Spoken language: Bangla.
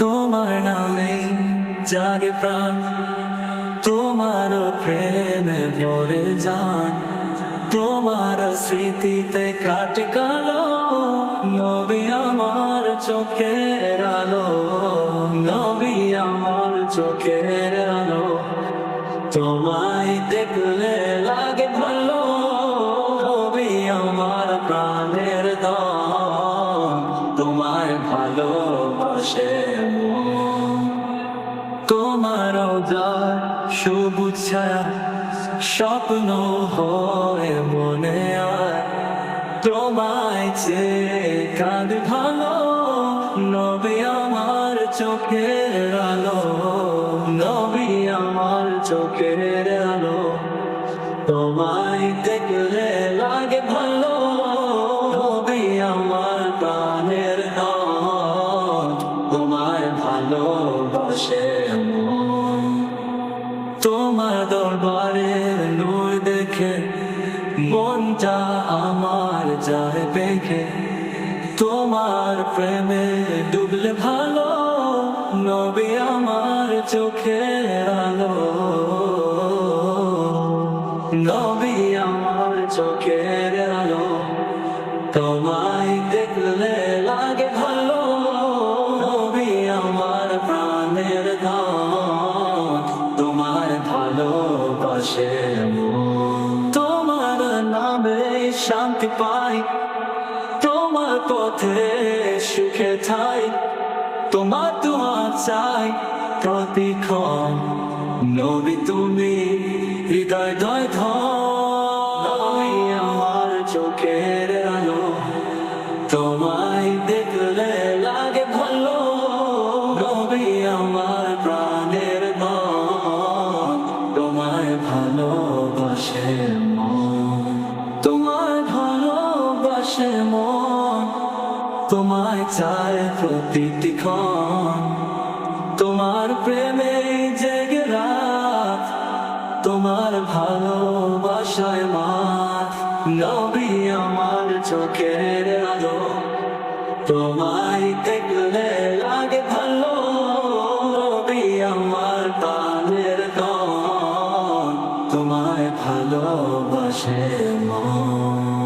তোমার নামে জাগে প্রাণ, তোমার প্রেমে ভরে যান, তোমার স্মৃতিতে কাটে কালো নবী আমার চোখের আলো, নবী আমার চোখের আলো, তোমায় দেখলে লাগে ভালো, নবী আমার প্রাণের দাম মন। তোমার উদার সবুজ ছায়া স্বপ্ন হয়ে মনে আয় তোমায় চেয়ে কাঁদ ভালো, নবী আমার চোখের আলো, নবী আমার চোখের আলো তোমায় দেখলে লাগে ভালো মন। তোমার দরবারে নূর দেখে মনটা আমার যায় বেঁকে তোমার প্রেমে ডুবলে ভালো, নবী আমার চোখের আলো নবী আমার চোখের আলো তোমায় নামে শান্তি পাই। তোমার পথে সুখে ঠাই তোমার দোয়া চাই প্রতিক্ষণ। নবী তুমি হৃদয় দয় ধরি। আমার চোখের আলো তোমায় দেখলে লাগে ভালো। নবী আমার প্রাণের তোমায় ভালোবাসে। ভালোবাসে মন। তোমায় চায় প্রতিটি ক্ষণ। তোমার প্রেমে জেগে রাত। তোমার ভালোবাসায় মাত। নবী আমার চোখের আলো। তোমায় দেখলে লাগে ভালো। নবী আমার প্রাণের গণ তোমায় ভালোবাসে মন।